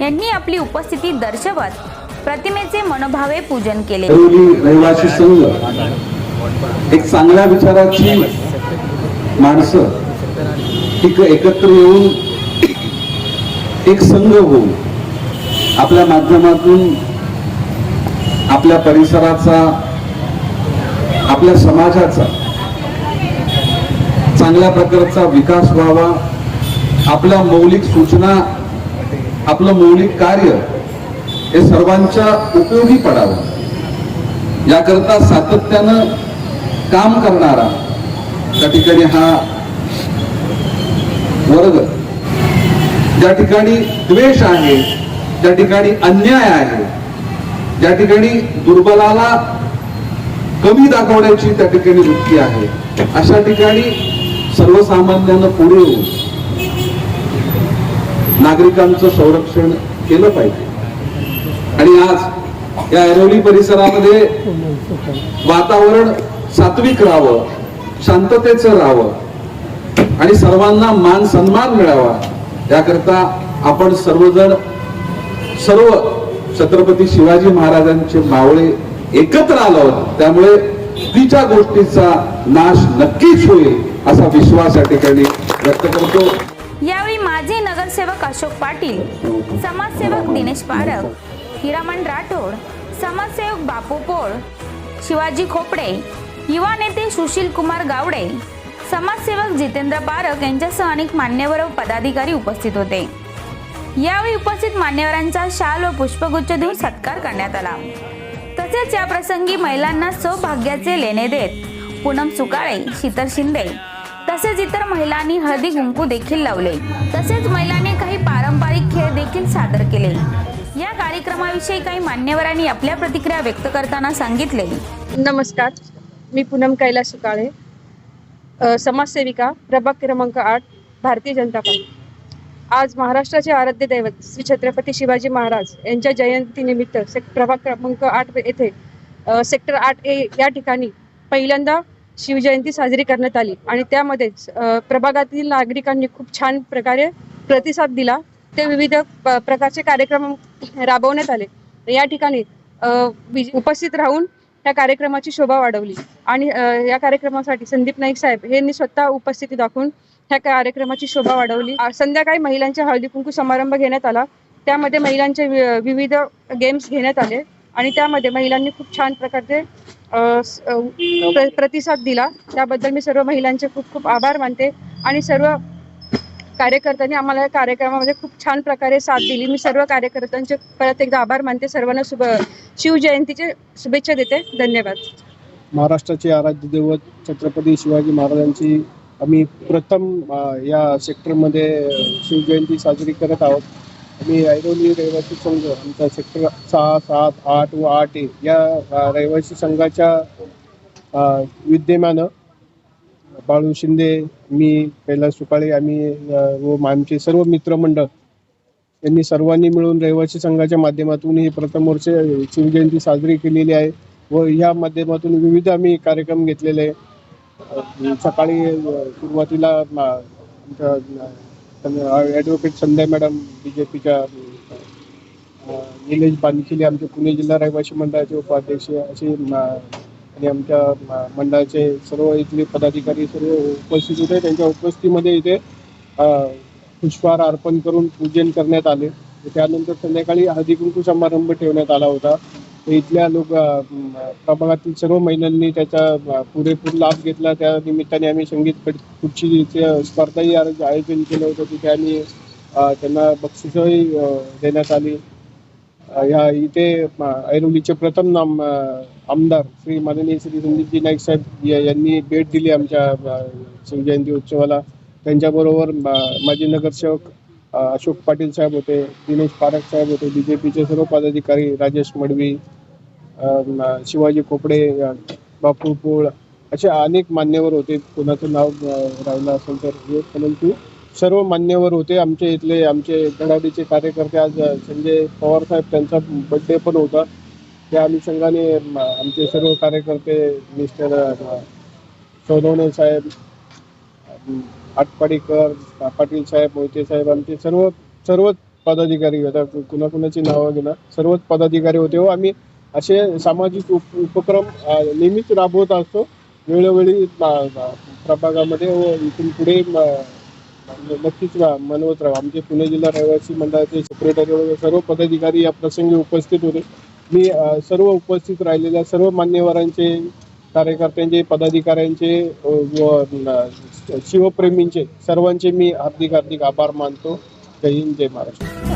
यांनी आपली उपस्थिती दर्शवत प्रतिमेचे मनोभावे पूजन केले. रहिवासी संघ एक चांगल्या विचाराची माणसं एक एकत्र येऊन एक संघ होऊन आपल्या माध्यमातून आपल्या परिसराचा आपल्या समाजाचा चांगल्या प्रकारचा विकास व्हावा आपल्या मौलिक सूचना आपलं मौलिक कार्य हे सर्वांच्या उपयोगी पडावं. याकरता सातत्यानं काम करणारा त्या ठिकाणी हा वर्ग ज्या ठिकाणी द्वेष आहे ज्या ठिकाणी अन्याय आहे ज्या ठिकाणी दुर्बलाला कमी दाखवण्याची त्या ठिकाणी वृत्ती आहे अशा ठिकाणी सर्वसामान्यानं पुढे येऊन नागरिकांचं संरक्षण केलं पाहिजे. आणि आज या ऐरोली परिसरामध्ये वातावरण सात्विक राहावं शांततेचं राहावं आणि सर्वांना मान सन्मान मिळावा याकरता आपण सर्वजण सर्व छत्रपती शिवाजी महाराजांचे मावळे एकत्र आलो त्यामुळे तिच्या गोष्टीचा नाश नक्कीच होईल असा विश्वास या ठिकाणी व्यक्त करतो. नगरसेवक अशोक पाटील समाजसेवक दिनेश पारख हिरामण राठोड समाजसेवक बापू पोळ शिवाजी खोपडे युवा नेते सुशील कुमार गावडे समाजसेवक जितेंद्र पारख यांच्यासह अनेक मान्यवर व पदाधिकारी उपस्थित होते. यावेळी उपस्थित मान्यवरांचा शाल व पुष्पगुच्छ देऊन सत्कार करण्यात आला. तसेच या प्रसंगी महिलांना सौभाग्याचे लेणे देत पूनम सुकाळे शीतल शिंदे तसेच इतर महिलांनी हळदी कुंकू देखील लावले. तसेच महिलांनी काही पारंपरिक खेळ देखील सादर केले. या कार्यक्रमाविषयी काही मान्यवरांनी आपल्या प्रतिक्रिया व्यक्त करताना सांगितले. नमस्कार. मी पूनम कैलास सुकाळे समाजसेविका प्रभाग क्रमांक आठ भारतीय जनता पार्टी. आज महाराष्ट्राचे आराध्य दैवत श्री छत्रपती शिवाजी महाराज यांच्या जयंतीनिमित्त सेक प्रभाग क्रमांक आठ येथे सेक्टर आठ ए या ठिकाणी पहिल्यांदा शिवजयंती साजरी करण्यात आली. आणि त्यामध्ये प्रभागातील नागरिकांनी खूप छान प्रकारे प्रतिसाद दिला. ते विविध प- प्रकारचे कार्यक्रम राबवण्यात आले. या ठिकाणी उपस्थित राहून या कार्यक्रमाची शोभा वाढवली. आणि या कार्यक्रमासाठी संदीप नाईक साहेब यांनी स्वतः उपस्थिती दाखवून ह्या कार्यक्रमाची शोभा वाढवली. संध्याकाळी महिलांच्या हळदी कुंकू समारंभ घेण्यात आला. त्यामध्ये महिलांचे वि- विविध गेम्स घेण्यात आले. आणि त्यामध्ये महिलांनी खूप छान प्रकारचे प्रतिसाद दिला. त्याबद्दल मी सर्व महिलांचे खूप खूप आभार मानते. आणि सर्व कार्यकर्त्यांनी आम्हाला या कार्यक्रमामध्ये खूप छान प्रकारे साथ दिली. मी सर्व कार्यकर्त्यांचे परत एकदा आभार मानते. सर्वांना शुभ शिवजयंतीचे शुभेच्छा देते. धन्यवाद. महाराष्ट्राचे आराध्य दैवत छत्रपती शिवाजी महाराजांची आम्ही प्रथम या सेक्टरमध्ये शिवजयंती साजरी करत आहोत. आम्ही ऐरोली रहिवासी संघ आमचा सेक्टर सहा सात आठ व आठ ए या रहिवासी संघाच्या विद्यमानं बाळू शिंदे मी कैलास सुकाळे आम्ही व आमचे सर्व मित्रमंडळ यांनी सर्वांनी मिळून रहिवासी संघाच्या माध्यमातून ही प्रथम वर्ष शिवजयंती साजरी केलेली आहे व या माध्यमातून विविध आम्ही कार्यक्रम घेतलेले आहे. सकाळी सुरुवातीला आमच्या ॲडव्होकेट संध्या मॅडम बी जे पीच्या निलेश बानखिले आमचे पुणे जिल्हा रहिवासी मंडळाचे उपाध्यक्ष असे आणि आमच्या मंडळाचे सर्व इथले पदाधिकारी सर्व उपस्थित होते. त्यांच्या उपस्थितीमध्ये इथे पुष्पहार अर्पण करून पूजन करण्यात आले. त्यानंतर संध्याकाळी हळदी कुंकू समारंभ ठेवण्यात आला होता. इथल्या लोक प्रभागातील सर्व महिलांनी त्याचा पुरेपूर लाभ घेतला. त्या निमित्ताने आम्ही संगीत खुर्ची स्पर्धाही आयोजन केलं होतं तिथे आम्ही त्यांना बक्षिसही देण्यात आली. या इथे ऐरोलीचे प्रथम नाम आमदार श्री माननीय श्री संदीपजी नाईक साहेब यांनी भेट दिली आमच्या शिवजयंती उत्सवाला. त्यांच्याबरोबर अ, माजी नगरसेवक अशोक पाटील साहेब होते दिनेश पारख साहेब होते बी जे पीचे सर्व पदाधिकारी राजेश मडवी शिवाजी खोपडे बापू पोळ असे अनेक मान्यवर होते. कोणाचं नाव राहिलं असेल तर हे परंतु सर्व मान्यवर होते. आमचे इथले आमचे धडाडीचे कार्यकर्ते आज संजय पवार साहेब त्यांचा बड्डे पण होता. त्या अनुषंगाने आमचे सर्व कार्यकर्ते मिस्टर सोनवणे साहेब आटपाडीकर पाटील साहेब मोहिते साहेब आमचे सर्व सर्व पदाधिकारी आता कुणाकुणाची नावं घेणार. सर्वच पदाधिकारी होते. व आम्ही असे सामाजिक उप उपक्रम नेहमीच राबवत असतो. वेळोवेळी प्रभागामध्ये व इथून पुढे नक्कीच मनवत राहू. आमचे पुणे जिल्हा रहिवासी मंडळाचे सेक्रेटरी वगैरे सर्व पदाधिकारी या प्रसंगी उपस्थित होते. मी सर्व उपस्थित राहिलेल्या सर्व मान्यवरांचे कार्यकर्त्यांचे पदाधिकाऱ्यांचे व शिवप्रेमींचे सर्वांचे मी हार्दिक हार्दिक आभार मानतो. जय हिंद जय महाराष्ट्र.